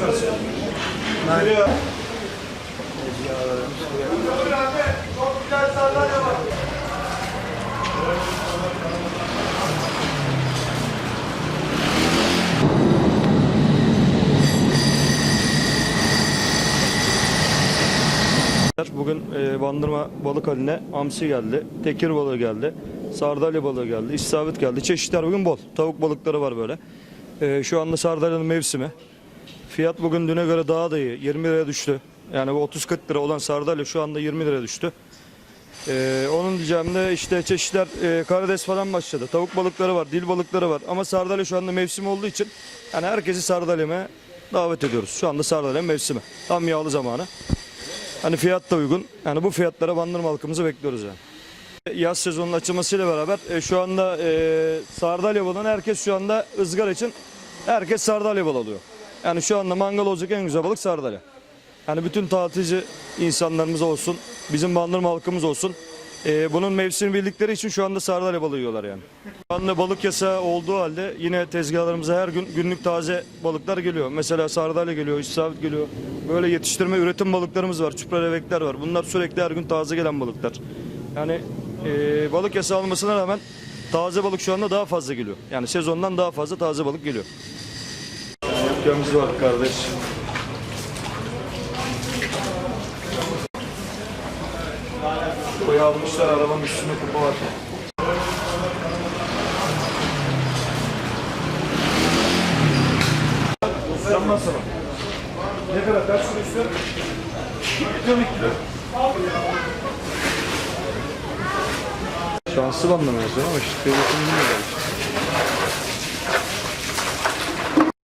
çıkarsın. Nereye? Çok güzel sandalye var. Bugün e, Bandırma balık haline amsi geldi, tekir balığı geldi, sardalya balığı geldi, istavrit geldi. Çeşitler bugün bol. Tavuk balıkları var böyle. E, şu anda sardalyanın mevsimi. Fiyat bugün düne göre daha da iyi. 20 liraya düştü. Yani bu 30-40 lira olan sardalya şu anda 20 liraya düştü. E, onun diyeceğim de işte çeşitler e, karides falan başladı. Tavuk balıkları var, dil balıkları var. Ama sardalya şu anda mevsim olduğu için yani herkesi sardalyamaya davet ediyoruz. Şu anda sardalya mevsimi. Tam yağlı zamanı. Hani fiyat da uygun. Yani bu fiyatlara bandırma halkımızı bekliyoruz yani. Yaz sezonunun açılmasıyla beraber e, şu anda e, sardalya balığını herkes şu anda ızgara için herkes sardalya balığı alıyor. Yani şu anda mangal olacak en güzel balık sardalya. Yani bütün tatilci insanlarımız olsun, bizim bandırma halkımız olsun. e, bunun mevsimi bildikleri için şu anda sardalya balığı yiyorlar yani. Şu anda balık yasağı olduğu halde yine tezgahlarımıza her gün günlük taze balıklar geliyor. Mesela sardalya geliyor, istavrit geliyor. Böyle yetiştirme, üretim balıklarımız var, çupra levekler var. Bunlar sürekli her gün taze gelen balıklar. Yani e, balık yasağı olmasına rağmen taze balık şu anda daha fazla geliyor. Yani sezondan daha fazla taze balık geliyor. Yapacağımız var kardeş. Koyu almışlar arabanın üstüne kupa var. Sen nasıl? Ne kadar kaç kilo istiyorsun? 2 kilo 2 kilo. Ama işte devletin bilmiyorlar işte.